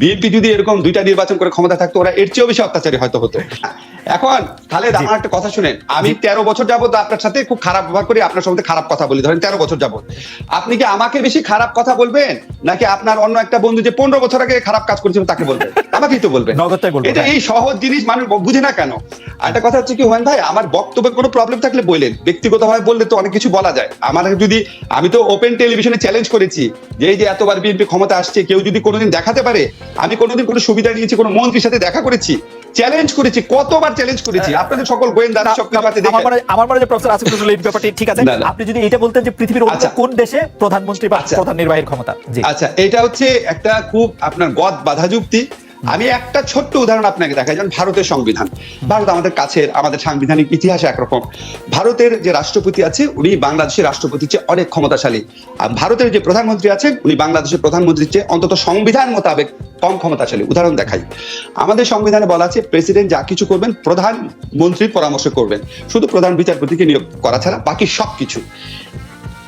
BNP যদি এরকম দুইটা নির্বাচন করে ক্ষমতা থাকতো, ওরা এর চেয়েও বেশি অত্যাচারী হয়তো হতো। এখন খালেদ আমার একটা কথা শুনেন। আমি তেরো বছর যাবত আপনার সাথে খুব খারাপ ব্যবহার করি আপনার সঙ্গে খারাপ কথা বলি। ধরেন তেরো বছর যাবত আপনি কি আমাকে বেশি খারাপ কথা বলবেন? নাকি আপনার অন্য একটা বন্ধু যে পনেরো বছর আগে খারাপ কাজ করেছিল তাকে বলবেন? আমাকেই তো বলবেন। এটা হ্যাঁ। এই সহজ জিনিস মানুষ বুঝে না কেন? একটা কথা হচ্ছে কি হুমায়ুন ভাই আমার বক্তব্যে কোনো প্রবলেম থাকলে বললেন। ব্যক্তিগতভাবে বললে তো অনেক কিছু বলা যায়। আমার যদি আমি তো ওপেন টেলিভিশনে চ্যালেঞ্জ করেছি যে এই যে এতবার বিএনপি ক্ষমতা আসছে কেউ যদি কোনোদিন দেখাতে পারে আমি কোনোদিন কোনো সুবিধা নিয়েছি কোনো মন্ত্রীর সাথে দেখা করেছি চ্যালেঞ্জ করেছি কতবার চ্যালেঞ্জ করেছি আপনাদের সকল গোয়েন্দা সব আমার মনে আমার মনে যে প্রফেসর আসিফ নজরুল এই ব্যাপারটি ঠিক আছে। আপনি যদি এটা বলতেন যে পৃথিবীর অন্য আচ্ছা। কোন দেশে প্রধানমন্ত্রী বা আচ্ছা। প্রধান নির্বাহীর ক্ষমতা আচ্ছা এটা হচ্ছে একটা খুব আপনার গদ বাধা যুক্তি আমি একটা ছোট্ট উদাহরণ আপনাকে দেখাই, যেমন ভারতের সংবিধান। ভারত আমাদের কাছের, আমাদের সাংবিধানিক ইতিহাসে একরকম। ভারতের যে রাষ্ট্রপতি আছে, উনি বাংলাদেশের রাষ্ট্রপতির চেয়ে অনেক ক্ষমতাশালী। আর ভারতের যে প্রধানমন্ত্রী আছেন, উনি বাংলাদেশের প্রধানমন্ত্রীর চেয়ে অন্তত সংবিধান মোতাবেক কম ক্ষমতাশালী। উদাহরণ দেখাই। আমাদের সংবিধানে বলা আছে, প্রেসিডেন্ট যা কিছু করবেন, প্রধানমন্ত্রীর পরামর্শ করবেন। শুধু প্রধান বিচারপতিকে নিয়োগ করা ছাড়া বাকি সবকিছু।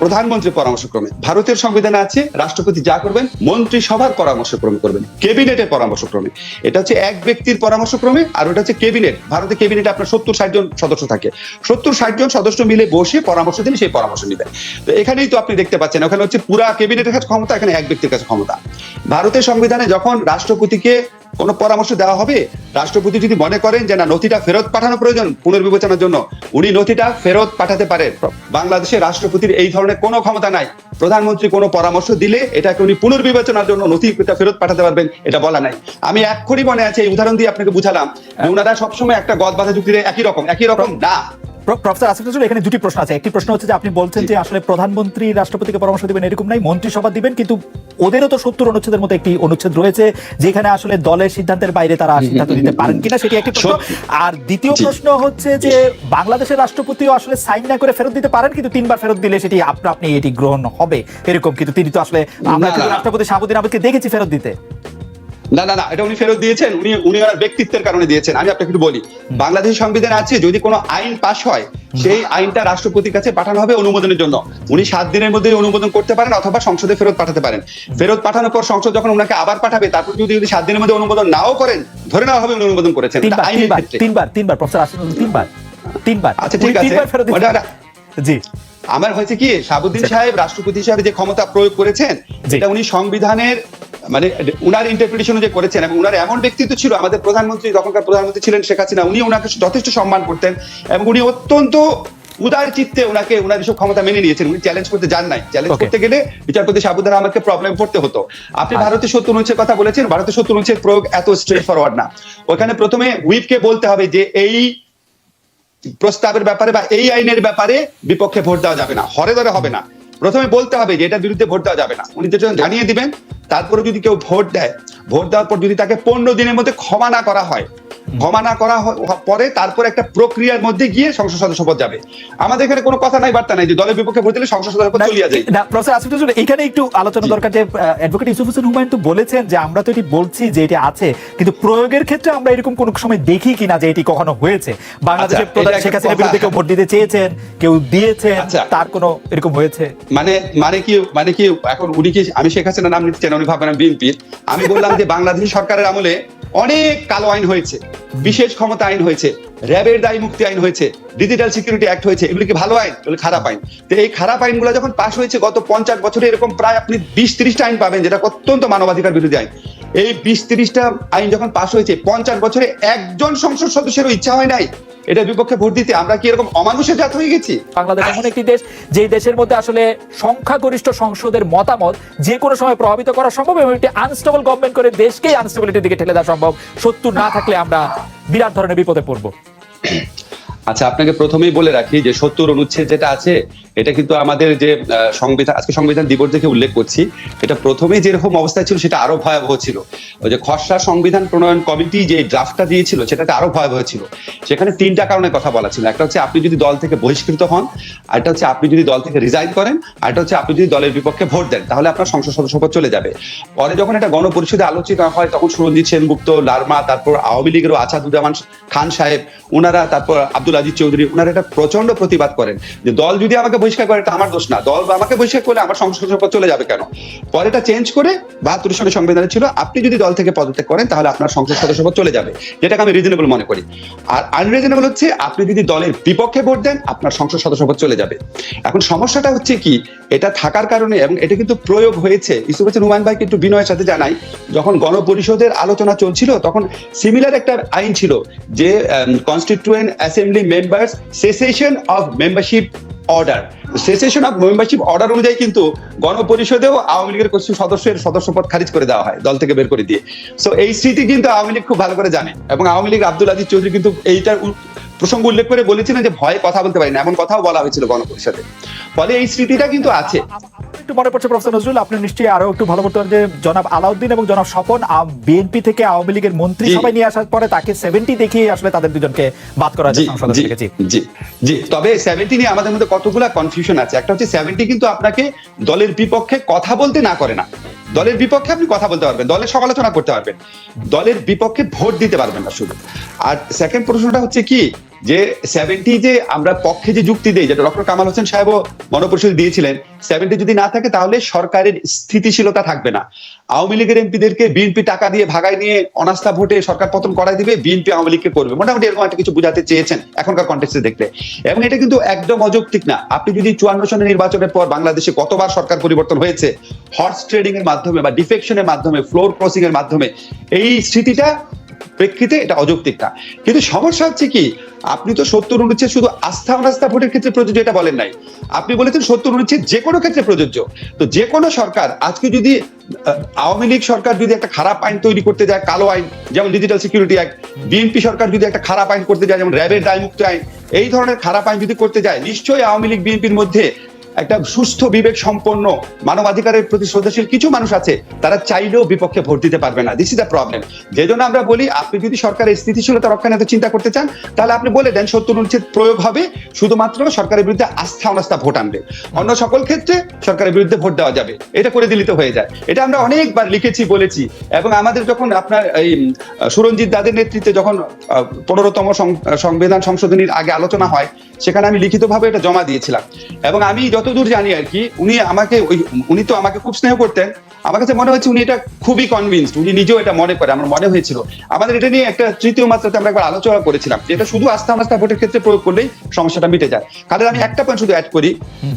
প্রধানমন্ত্রীর পরামর্শক্রমে। ভারতের সংবিধানে আছে, রাষ্ট্রপতি যা করবেন, মন্ত্রিসভার পরামর্শক্রমে করবেন কেবিনেটের পরামর্শক্রমে। এটা হচ্ছে এক ব্যক্তির পরামর্শক্রমে আর ওটা হচ্ছে কেবিনেট ভারতের কেবিনেটে আপনার সত্তর ষাট জন সদস্য থাকে। সত্তর ষাট জন সদস্য মিলে বসে পরামর্শ দিন সেই পরামর্শ নিবেন। তো এখানেই তো আপনি দেখতে পাচ্ছেন, ওখানে হচ্ছে পুরা কেবিনেটের কাছে ক্ষমতা, এখানে এক ব্যক্তির কাছে ক্ষমতা। ভারতের সংবিধানে যখন রাষ্ট্রপতিকে কোনো পরামর্শ দেওয়া হবে? রাষ্ট্রপতি যদি মনে করেন যে না, নথিটা ফেরত পাঠানো প্রয়োজন পুনর্বিবেচনার জন্য, উনি নথিটা ফেরত পাঠাতে পারেন। বাংলাদেশে রাষ্ট্রপতির এই ধরনের কোনো ক্ষমতা নাই। প্রধানমন্ত্রী কোনো পরামর্শ দিলে এটাকে উনি পুনর্বিবেচনার জন্য নথিটা ফেরত পাঠাতে পারবেন, এটা বলা নাই। আমি এক্ষুনি মনে আছে, এই উদাহরণ দিয়ে আপনাকে বুঝালাম। ওনারা সবসময় একটা গদ বাধা যুক্তিতে একই রকম একই রকম না। প্রফেসর আসিফ নজরুল এখানে দুটি প্রশ্ন আছে। একটি প্রশ্ন হচ্ছে যে আপনি বলছেন যে আসলে প্রধানমন্ত্রী রাষ্ট্রপতিকে পরামর্শ দিবেন এরকম নাই মন্ত্রিসভা দিবেন কিন্তু ওদেরও তো সত্তর অনুচ্ছেদের মতো একটি অনুচ্ছেদ রয়েছে যেখানে আসলে দলের সিদ্ধান্তের বাইরে তারা সিদ্ধান্ত দিতে পারেন কিনা সেটি একটি প্রশ্ন। আর দ্বিতীয় প্রশ্ন হচ্ছে যে বাংলাদেশের রাষ্ট্রপতিও আসলে সাইন না করে ফেরত দিতে পারেন কিন্তু তিনবার ফেরত দিলে সেটি আপনা আপনি এটি গ্রহণ হবে এরকম কিন্তু তিনি তো আসলে আমরা রাষ্ট্রপতি শাহাবুদ্দিন আহমেদকে দেখেছি ফেরত দিতে। না না না এটা উনি ফেরত দিয়েছেন উনি উনি ওনার ব্যক্তিত্বের কারণে দিয়েছেন। আমি আপনাকে একটু বলি বাংলাদেশ সংবিধান আছে যদি কোনো আইন পাশ হয় সেই আইনটা রাষ্ট্রপতির কাছে পাঠানো হবে অনুমোদনের জন্য। উনি সাত দিনের মধ্যে অনুমোদন করতে পারেন অথবা সংসদে ফেরত পাঠাতে পারেন। ফেরত পাঠানোর পর সংসদ যখন ওনাকে আবার পাঠাবে তারপর যদি যদি সাত দিনের মধ্যে অনুমোদন নাও করেন ধরে নেওয়া হবে উনি অনুমোদন করেছেন। তিনবার আইনের তিনবার ক্ষেত্রে। তিনবার তিনবার প্রফেসর আসিফ তিনবার তিনবার। আচ্ছা, ঠিক আছে। জি। আমার হয়েছে কি সাবুদ্দিন সাহেব রাষ্ট্রপতি হিসাবে যে ক্ষমতা প্রয়োগ করেছেন। এটা উনি সংবিধানের মানে উনার ইন্টারপ্রিটেশন যে করেছেন এবং উনার এমন ব্যক্তিত্ব ছিল আমাদের প্রধানমন্ত্রী তখনকার প্রধানমন্ত্রী ছিলেন শেখ হাসিনা উনি ওনাকে যথেষ্ট সম্মান করতেন এবং উনি অত্যন্ত উদার চিত্তে ওনাকে ওনার এসব ক্ষমতা মেনে নিয়েছেন। উনি চ্যালেঞ্জ করতে যান নাই। চ্যালেঞ্জ করতে গেলে বিচারপতি শাহাবুদ্দিন আমাকে প্রবলেম পড়তে হতো। আপনি। ভারতের সত্তর অনুচ্ছেদ কথা বলেছেন ভারতের সত্তর অনুচ্ছেদ প্রয়োগ এত স্ট্রেট ফরওয়ার্ড না। ওখানে প্রথমে হুইপকে বলতে হবে যে এই প্রস্তাবের ব্যাপারে বা এই আইনের ব্যাপারে বিপক্ষে ভোট দেওয়া যাবে না। হরে ধরে হবে না। প্রথমে বলতে হবে যে এটার বিরুদ্ধে ভোট দেওয়া যাবে না। উনি যেটা জানিয়ে দিবেন, তারপরে যদি কেউ ভোট দেয়, ভোট দেওয়ার পর যদি তাকে পনেরো দিনের মধ্যে ক্ষমা না করা হয় ক্ষমা না করা পরে তারপর একটা প্রক্রিয়ার মধ্যে গিয়ে সংসদ সদস্য পদ যাবে। আমাদের এখানে কোনো কথা নাই বার্তা নাই যে দলের বিপক্ষে ভোট দিলে সংসদ সদস্য পদ চলিয়া যায়। না প্রফেসর আসিফ নজরুল এখানে একটু আলোচনা দরকার যে অ্যাডভোকেট ইউসুফ হোসেন হুমায়ুন তো বলেছেন যে আমরা তো এটি বলছি যে এটি আছে কিন্তু প্রয়োগের ক্ষেত্রে আমরা এরকম কোনো সময় দেখি কিনা যে এটি কখনো হয়েছে? বাংলাদেশের আচ্ছা, প্রধান শেখ হাসিনার বিরুদ্ধে কেউ ভোট দিতে চেয়েছেন কেউ দিয়েছেন আচ্ছা। তার কোনো এরকম হয়েছে? মানে মানে কি মানে কি এখন উনি কি আমি শেখ হাসিনা নাম নিতে চাই না, উনি ভাববেন বিএনপির। আমি বললাম যে বাংলাদেশ সরকারের আমলে অনেক কালো আইন হয়েছে। বিশেষ ক্ষমতা আইন হয়েছে, র্যাবের দায়ী মুক্তি আইন হয়েছে ডিজিটাল সিকিউরিটি অ্যাক্ট হয়েছে, এগুলো কি ভালো আইন? এগুলো খারাপ আইন। তো এই খারাপ আইনগুলো যখন পাশ হয়েছে গত পঞ্চাশ বছরে এরকম প্রায় আপনি বিশ ত্রিশটা আইন পাবেন, যেটা অত্যন্ত মানবাধিকার বিরোধী আইন। এই বিশ তিরিশটা আইন যখন পাশ হয়েছে পঞ্চাশ বছরে একজন সংসদ সদস্যেরও ইচ্ছা হয় নাই। এটার বিপক্ষে ভোট দিতে। আমরা কি এরকম অমানুষের জাত হয়ে গেছি? বাংলাদেশ এমন একটি দেশ যে দেশের মধ্যে আসলে সংখ্যাগরিষ্ঠ সংসদের মতামত যে কোনো সময় প্রভাবিত করা সম্ভব এবং একটি আনস্টেবল গভর্নমেন্ট করে দেশকেই আনস্টেবিলিটির দিকে ঠেলে দেওয়া সম্ভব। সত্য না থাকলে আমরা বিরাট ধরনের বিপদে পড়ব। আচ্ছা আপনাকে প্রথমেই বলে রাখি যে সত্তর অনুচ্ছেদ যেটা আছে এটা কিন্তু আমাদের যে সংবিধান, আজকে সংবিধান দিবস দেখে উল্লেখ করছি, এটা প্রথমে যেরকম অবস্থায় ছিল সেটা আরও ভয়াবহ ছিল। ওই যে খসড়া সংবিধান প্রণয়ন কমিটি যে ড্রাফটটা দিয়েছিল, সেটাতে আরও ভয়াবহ ছিল। সেখানে তিনটা কারণে কথা বলা ছিল। একটা হচ্ছে আপনি যদি দল থেকে বহিষ্কৃত হন আরেকটা হচ্ছে আপনি যদি দল থেকে রিজাইন করেন আরেকটা হচ্ছে আপনি যদি দলের বিপক্ষে ভোট দেন, তাহলে আপনার সংসদ সদস্য পদ চলে যাবে। পরে যখন এটা গণপরিষদে আলোচিত হয়, তখন সুরঞ্জিত সেনগুপ্ত, লারমা, তারপর আওয়ামী লীগেরও আসাদুজ্জামান খান সাহেব ওনারা তারপর আব্দুল আজিজ চৌধুরী ওনারা এটা প্রচণ্ড প্রতিবাদ করেন। যে দল যদি আমাকে বহিষ্কার করে এটা আমার দোষ না। দল আমাকে বহিষ্কার করলে আমার সংসদ চলে যাবে কেন? পরে এটা চেঞ্জ করে বাহাত্তর সনের সংবিধানে ছিল, আপনি যদি দল থেকে পদত্যাগ করেন তাহলে আপনার সংসদ সদস্য পদ চলে যাবে। যেটাকে আমি রিজনেবল মনে করি। আর আনরিজনেবল হচ্ছে আপনি যদি দলের বিপক্ষে ভোট দেন, আপনার সংসদ সদস্য পদ চলে যাবে। এখন সমস্যাটা হচ্ছে কি, এটা থাকার কারণে এবং এটা কিন্তু প্রয়োগ হয়েছে। ইসুফ হোসেন হুমায়ুন ভাইকে একটু বিনয়ের সাথে জানাই, যখন গণপরিষদের আলোচনা চলছিল, তখন সিমিলার একটা আইন ছিল যে constituent assembly members cessation of membership order cessation of membership order অনুযায়ী কিন্তু গণপরিষদেও আওয়ামী লীগের কিছু সদস্যের সদস্য পদ খারিজ করে দেওয়া হয়, দল থেকে বের করে দিয়ে। সো এই স্মৃতি কিন্তু আওয়ামী লীগ খুব ভালো করে জানে এবং আওয়ামী লীগ আব্দুল আজিজ চৌধুরী কিন্তু এইটার প্রসঙ্গ উল্লেখ করে বলেছিলেন যে ভয় কথা বলতে পারি না, এমন কথাও বলা হয়েছিল গণপরিষদে। ফলে এই স্মৃতিটা কিন্তু আছে। একটু মনে পড়ছে প্রফেসর নজরুল আপনি নিশ্চয়ই আরও একটু ভালো করতে পারেন যে জনাব আলাউদ্দিন এবং জনাব স্বপন বিএনপি থেকে আওয়ামী লীগের মন্ত্রী। সবাই নিয়ে আসার পরে তাকে সেভেন্টি দেখিয়ে আসলে তাদের দুজনকে বাদ করা যায় জি জি তবে সেভেন্টি নিয়ে আমাদের মধ্যে কতগুলা কনফিউশন আছে? একটা হচ্ছে সেভেন্টি কিন্তু আপনাকে দলের বিপক্ষে কথা বলতে না করে না। দলের বিপক্ষে আপনি কথা বলতে পারবেন দলের সমালোচনা করতে পারবেন। দলের বিপক্ষে ভোট দিতে পারবেন না শুধু। আর সেকেন্ড প্রশ্নটা হচ্ছে কি? যে সেভেন্টি যে আমরা পক্ষে যে যুক্তি দেই, যেটা ডক্টর কামাল হোসেন সাহেবও গণপরিষদ দিয়েছিলেন সেভেন্টি যদি না থাকে তাহলে সরকারের স্থিতিশীলতা থাকবে না। আওয়ামী লীগের এমপিদেরকে বিএনপি টাকা দিয়ে ভাগায় নিয়ে অনাস্থা ভোটে সরকার পতন করাই দিবে বিএনপি আওয়ামী লীগকে করবে। মোটামুটি এরকম একটা কিছু বোঝাতে চেয়েছেন এখনকার কন্টেক্সে দেখলে। এবং এটা কিন্তু একদম অযৌক্তিক না। আপনি যদি চুয়ান্ন সনের নির্বাচনের পর বাংলাদেশে কতবার সরকার পরিবর্তন হয়েছে হর্স ট্রেডিং এর মাধ্যমে বা ডিফেকশনের মাধ্যমে ফ্লোর ক্রসিং এর মাধ্যমে, এই স্মৃতিটা প্রেক্ষিতে এটা অযৌক্তিক না। কিন্তু সমস্যা হচ্ছে কি আপনি তো সত্তর অনুচ্ছেদ শুধু আস্থা অনাস্থা ভোটের ক্ষেত্রে প্রযোজ্য, এটা বলেন নাই। আপনি বলেছেন সত্তর অনুচ্ছেদ যে কোনো ক্ষেত্রে প্রযোজ্য। তো যে কোনো সরকার, আজকে যদি আওয়ামী লীগ সরকার যদি একটা খারাপ আইন তৈরি করতে যায়, কালো আইন, যেমন ডিজিটাল সিকিউরিটি অ্যাক্ট বিএনপি সরকার যদি একটা খারাপ আইন করতে যায়, যেমন র্যাবের দায়মুক্ত আইন, এই ধরনের খারাপ আইন যদি করতে যায়, নিশ্চয়ই আওয়ামী লীগ বিএনপির মধ্যে একটা সুস্থ বিবেক সম্পন্ন মানবাধিকারের প্রতি শ্রদ্ধাশীল কিছু মানুষ আছে, তারা চাইলেও বিপক্ষে ভোট দিতে পারবে না। দিস ইজ দ্য প্রবলেম যে জন্য আমরা বলি, আপনি যদি সরকারের স্থিতিশীলতা রক্ষা নিয়ে চিন্তা করতে চান, তাহলে আপনি বলে দেন সত্তর অনুচ্ছেদ প্রয়োগ হবে, শুধুমাত্র সরকারের বিরুদ্ধে আস্থা অনাস্থা ভোট আনবে। অন্য সকল ক্ষেত্রে সরকারের বিরুদ্ধে ভোট দেওয়া যাবে। এটা করে দিলিত হয়ে যায়। এটা আমরা অনেকবার লিখেছি, বলেছি, এবং আমাদের যখন আপনার এই সুরঞ্জিত দাদের নেতৃত্বে যখন পনেরোতম সংবিধান সংশোধনীর আগে আলোচনা হয়, সেখানে আমি লিখিতভাবে এটা জমা দিয়েছিলাম। এবং আমি যতদূর জানি আর কি, উনি আমাকে ওই, উনি তো আমাকে খুব স্নেহ করতেন। আমার কাছে মনে হচ্ছে উনি এটা খুবই কনভিন্সড উনি নিজেও এটা মনে করে, আমার মনে হয়েছিল। আমাদের এটা নিয়ে একটা তৃতীয় মাত্রাতে আমরা একবার আলোচনা করেছিলাম এটা শুধু আস্থা আস্থা ভোটের ক্ষেত্রে প্রয়োগ করলেই সমস্যাটা মিটে যায়। কারণ আমি একটা পয়েন্ট শুধু অ্যাড করি,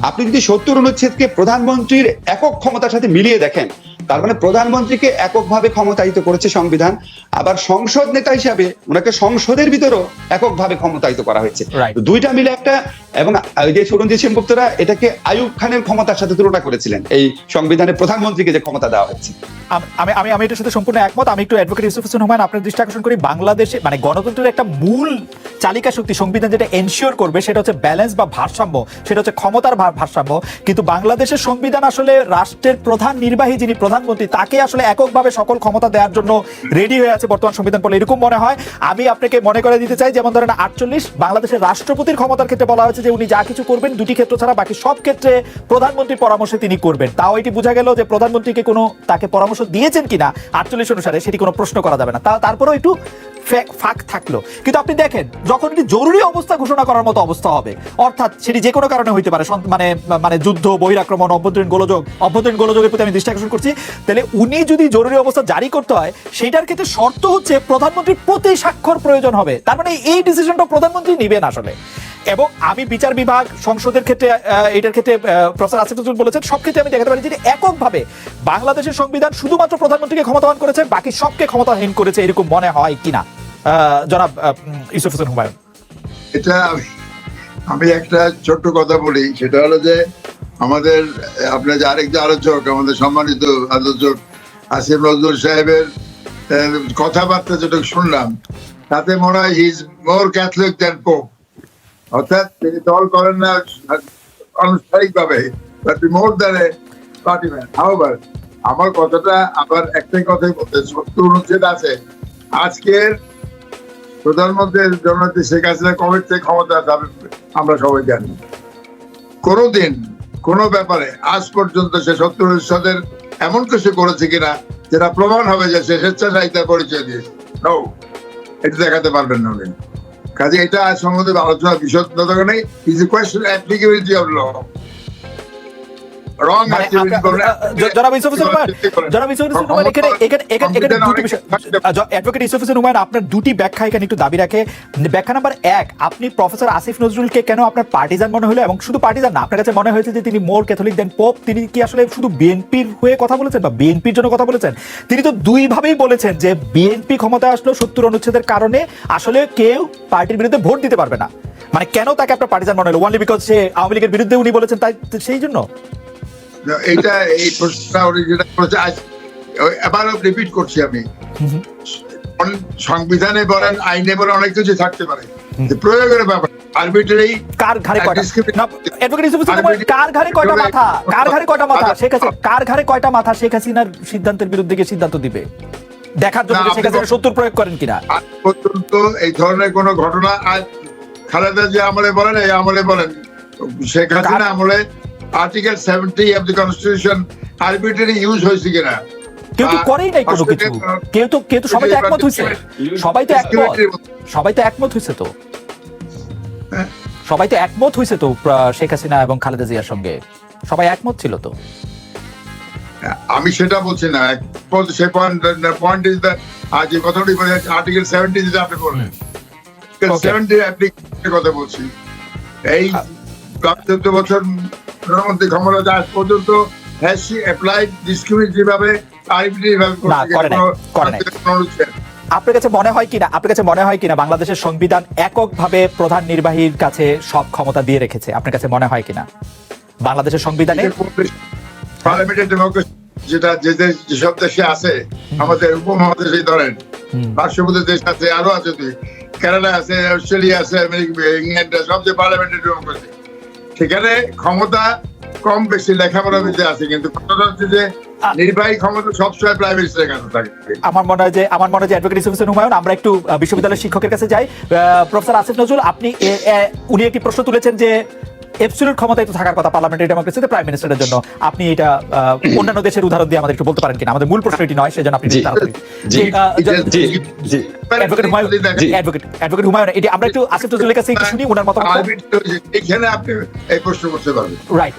আপনি যদি সত্তর অনুচ্ছেদকে প্রধানমন্ত্রীর একক ক্ষমতার সাথে মিলিয়ে দেখেন তার মানে প্রধানমন্ত্রীকে এককভাবে ক্ষমতায়িত করেছে সংবিধান আবার সংসদ নেতা হিসাবে ওনাকে সংসদের ভিতরেও এককভাবে ক্ষমতায়িত করা হয়েছে। দুইটা মিলে একটা এবং যে সুরঞ্জিত সেনগুপ্তরা এটাকে আয়ুব খানের ক্ষমতার সাথে তুলনা করেছিলেন এই সংবিধানে প্রধানমন্ত্রীকে যে ক্ষমতা দেওয়া হচ্ছে আম- আমি আমি এটার সাথে সম্পূর্ণ একমত। আমি একটু অ্যাডভোকেট ইউসুফ হোসেন হুমায়ুন আপনার দৃষ্টি আকর্ষণ করি বাংলাদেশে মানে গণতন্ত্রের একটা মূল চালিকা শক্তি সংবিধান যেটা এনশিওর করবে সেটা হচ্ছে ব্যালেন্স বা ভারসাম্য। সেটা হচ্ছে ক্ষমতার ভারসাম্য। কিন্তু বাংলাদেশের সংবিধান আসলে রাষ্ট্রের প্রধান নির্বাহী যিনি প্রধানমন্ত্রী, তাকে আসলে এককভাবে সকল ক্ষমতা দেওয়ার জন্য রেডি হয়ে আছে বর্তমান সংবিধান বলে এরকম মনে হয়। আমি আপনাকে মনে করে দিতে চাই, যেমন ধরেন আটচল্লিশ, বাংলাদেশের রাষ্ট্রপতির ক্ষমতার ক্ষেত্রে বলা হয়েছে যে উনি যা কিছু করবেন দুটি ক্ষেত্র ছাড়া বাকি সব ক্ষেত্রে প্রধানমন্ত্রীর পরামর্শে তিনি করবেন। তাও এটি বোঝা গেল যে প্রধানমন্ত্রীকে কোনো তাকে পরামর্শ দিয়েছেন কিনা আটচল্লিশ অনুসারে সেটি কোনো প্রশ্ন করা যাবে না। তা তারপরেও একটু ফাঁক থাকল। কিন্তু আপনি দেখেন, যখন এটি জরুরি অবস্থা ঘোষণা করার মতো অবস্থা হবে, অর্থাৎ সেটি যে কোনো কারণে হইতে পারে মানে মানে যুদ্ধ, বহিরাক্রমণ, অভ্যন্তরীণ গোলযোগ, অভ্যন্তরীণ গোলযোগের প্রতি আমি দৃষ্টি আকর্ষণ করছি, তাহলে উনি যদি জরুরি অবস্থা জারি করতে হয় সেটার ক্ষেত্রে শর্ত হচ্ছে প্রধানমন্ত্রীর প্রতি স্বাক্ষর প্রয়োজন হবে। তার মানে এই ডিসিশনটা প্রধানমন্ত্রী নেবেন আসলে। এবং আমি বিচার বিভাগ, সংসদের ক্ষেত্রে এটার ক্ষেত্রে প্রফেসর আসিফ নজরুল বলেছেন, সব ক্ষেত্রে আমি দেখাতে পারি যে এককভাবে বাংলাদেশের সংবিধান শুধুমাত্র প্রধানমন্ত্রীকে ক্ষমতাবান করেছে, বাকি সবকে ক্ষমতাহীন করেছে, এরকম মনে হয় কিনা। জনাব ইউসুফ হোসেন হুমায়ুন। এটা আমি একটা ছোট্ট কথা বলি। সেটা হলো যে আমাদের, আপনার যে আরেক যে আলোচক, আমাদের সম্মানিত আলোচক আসিফ নজরুল সাহেবের কথাবার্তা যেটা শুনলাম, তাতে মনে হয় is more Catholic than Pope অর্থাৎ তিনি দল করেন না, আনুষ্ঠানিকভাবে but more than a party man however আমার কথাটা আবার একটাই কথাই বলতে সত্তর অনুচ্ছেদ আছে। আজকের প্রধানমন্ত্রী জননেত্রী শেখ হাসিনা কবে থেকে ক্ষমতা যাবে আমরা সবাই জানি। কোনোদিন কোনো ব্যাপারে আজ পর্যন্ত সে সত্তর অনুচ্ছেদের এমন কিছু করেছে কিনা যেটা প্রমাণ হবে যে সে স্বেচ্ছাচারিতার পরিচয় দিয়েছে। No, এটা দেখাতে পারবেন না উনি। কাজে এটা সম্বন্ধে আলোচনার বিষয় নেই is a question applicability of law জনাব ইউসুফ হোসেন হুমায়ুন, জনাব ইউসুফ হোসেন হুমায়ুন, এখানে এখানে এখানে এখানে দুটি বিষয় অ্যাডভোকেট ইউসুফ হুমায়ুন আপনার দুটি ব্যাখ্যা এখানে একটু দাবি রাখে। ব্যাখ্যা নাম্বার এক আপনি প্রফেসর আসিফ নজরুলকে কেন আপনার পার্টিজান মনে হলো? এবং শুধু পার্টিজান না আপনার কাছে মনে হয়েছে যে তিনি মোর ক্যাথলিক দেন পোপ তিনি কি আসলে শুধু বিএনপির হয়ে কথা বলেছেন বা বিএনপির জন্য কথা বলেছেন? তিনি তো দুই ভাবেই বলেছেন যে বিএনপি ক্ষমতায় আসলো সত্তর অনুচ্ছেদের কারণে। আসলে কেউ পার্টির বিরুদ্ধে ভোট দিতে পারবে না। মানে কেন তাকে আপনার পার্টিজান মনে হলো? ওনলি বিকজ সে আওয়ামী লীগের বিরুদ্ধে উনি বলেছেন তাই সেই জন্য? এইটা এই প্রশ্নটা উনি যেটা করেছে আজ আবারও রিপিট করছি আমি। সংবিধানে বলেন আইনে বলেন অনেক কিছু থাকতে পারে। প্রয়োগের ব্যাপার আরবিটারি কার ঘাড়ে কয়টা? discriminate- না, advocate ইউসুফ হোসেন আর বলেন, কার ঘাড়ে কয়টা মাথা? কার ঘাড়ে কয়টা মাথা? আচ্ছা, শেখ হাসিনা কার ঘাড়ে কয়টা মাথা? শেখ হাসিনার সিদ্ধান্তের বিরুদ্ধে গিয়ে সিদ্ধান্ত দিবে? দেখার জন্য না, শেখ হাসিনা সত্তর প্রয়োগ করেন কিনা? পর্যন্ত এই ধরনের কোন ঘটনা আজ খালেদা যে আমলে বলেন এই আমলে বলেন। শেখ হাসিনা আমলে article seventy of the constitution arbitrary use হয়েছে কিনা? কেউ তো করেই নাই কোনো কিছু। কেউ তো কেউ তো সবাই তো একমত হয়েছে। সবাই তো একমত। সবাই তো একমত হয়েছে তো। হ্যাঁ। সবাই তো একমত হয়েছে তো শেখ হাসিনা এবং খালেদা জিয়ার সঙ্গে। সবাই একমত ছিল তো। আমি সেটা বলছি না। পয়েন্ট পয়েন্ট ইজ দ্যাট আজ যে কথাটি বলে আর্টিকেল সেভেন্টি যেটা আপনি বললেন. সেভেন্টি কথা বলছি এই চোদ্দ বছর প্রধানমন্ত্রী ক্ষমতা আজ পর্যন্ত হ্যাজ অ্যাপ্লাইড আপনার কাছে মনে হয় কিনা? আপনার কাছে মনে হয় কিনা বাংলাদেশের সংবিধান এককভাবে প্রধান নির্বাহীর কাছে সব ক্ষমতা দিয়ে রেখেছে? আপনার কাছে মনে হয় কিনা? বাংলাদেশের সংবিধানে? পার্লামেন্টের ডেমোক্রেসি যেটা যে যেসব দেশে আছে আমাদের উপমহাদেশে ধরেন। পার্শ্ববর্তী দেশ আছে আরও আছে কানাডা আছে অস্ট্রেলিয়া আছে আমেরিকা ইংল্যান্ড সবচেয়ে পার্লামেন্টের ডেমোক্রেসি সেখানে ক্ষমতা কম বেশি লেখাপড়া বেশি আছে কিন্তু কথাটা হচ্ছে যে নির্বাহী ক্ষমতা সবসময় প্রাইভেট থাকে। আমার মনে হয় যে আমার মনে হয় যে অ্যাডভোকেট ইউসুফ হুমায়ুন আমরা একটু বিশ্ববিদ্যালয়ের শিক্ষকের কাছে যাই। প্রফেসর আসিফ নজরুল আপনি উনি একটি প্রশ্ন তুলেছেন যে এফসুলের ক্ষমতায় তো থাকার কথা পার্লামেন্টারি ডেমোক্রেসিতে প্রাইম মিনিস্টারের জন্য। আপনি এটা অন্যান্য দেশের উদাহরণ দিয়ে আমাদের একটু বলতে পারেন কিনা? আমাদের মূল প্রশ্ন এটি নয় সেজন্য আপনি জি, জি, অ্যাডভোকেট হুমায়ুন এটি আমরা একটু আসিফ নজরুলের কাছে একটু শুনি ওনার মতামত এখানে আপনি এই প্রশ্ন করতে পারবেন। রাইট